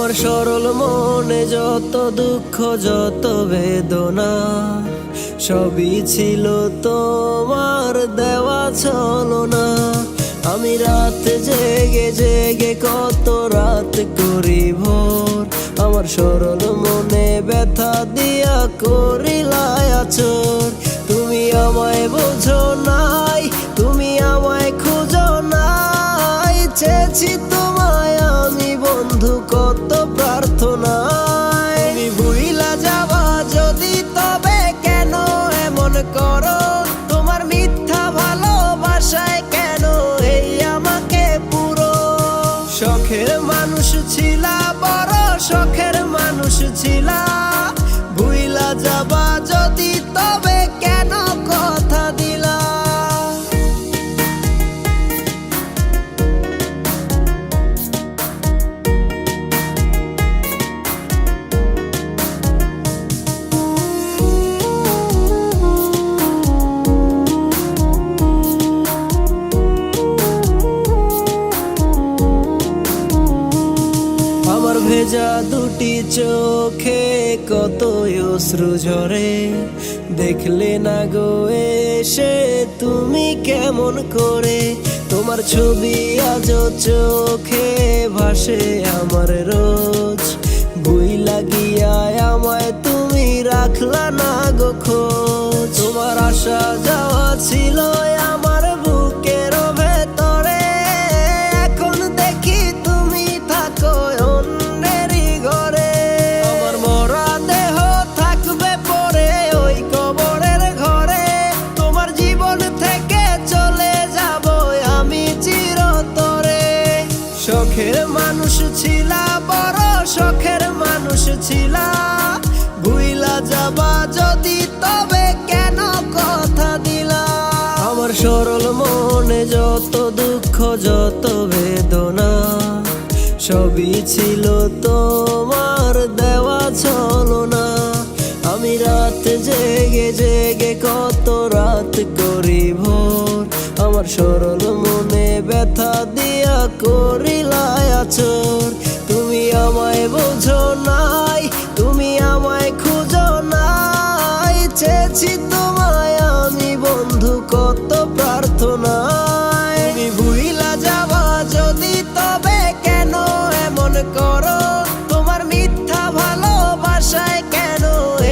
আমার সরল মনে যত দুঃখ, যত বেদনা, সবই ছিল তোমার দেওয়া ছলনা। আমি রাত জেগে জেগে কত রাত করি ভোর, আমার সরল মনে ব্যথা দিয়া করিলায় আচর। তুমি আমায় বোঝো নাই, তুমি আমায় খুঁজো নাই, চেয়েছি আমি প্রার্থনা প্রার্থনায়। ভুইলা যাওয়া যদি তবে কেন এমন করো? তোমার মিথ্যা ভালোবাসায় কেন এই আমাকে পুরো? শখের মানুষ ছিলা বড়, শখের মানুষ ছিলা ভেজা দুটি চোখে কত অশ্রু ঝরে। দেখলে না গো এসে তুমি কেমন করে? তোমার ছবি আজ চোখে ভাসে আমার রোজ। বই লাগিয়া আমায় তুমি রাখলা না গো খোঁজ। তোমার আশা যাওয়া ছিল ছিলা, বড় শখের মানুষ ছিলা। ভুইলা যাবা যদি, তবে কেন কথা দিলা? আমার সরল মনে যত দুঃখ, যত বেদনা, সবই ছিল তোমার দেওয়া ছলনা। আমি রাত জেগে জেগে কত রাত করিব? আমার সরল মনে ব্যথা দিয়া করিলায় আচর। তুমি আমায় বোঝো নাই, তুমি আমায় খুঁজো নাই। চেয়েছি তোমায় আমি বন্ধু, কত প্রার্থনা তুমি যাওয়া যদি, তবে কেন এমন করো? তোমার মিথ্যা ভালোবাসায় কেন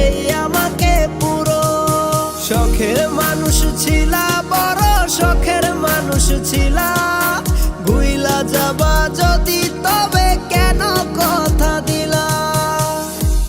এই আমাকে পুরো? মানুষ ছিলা বড় শখের মানুষ ছিলা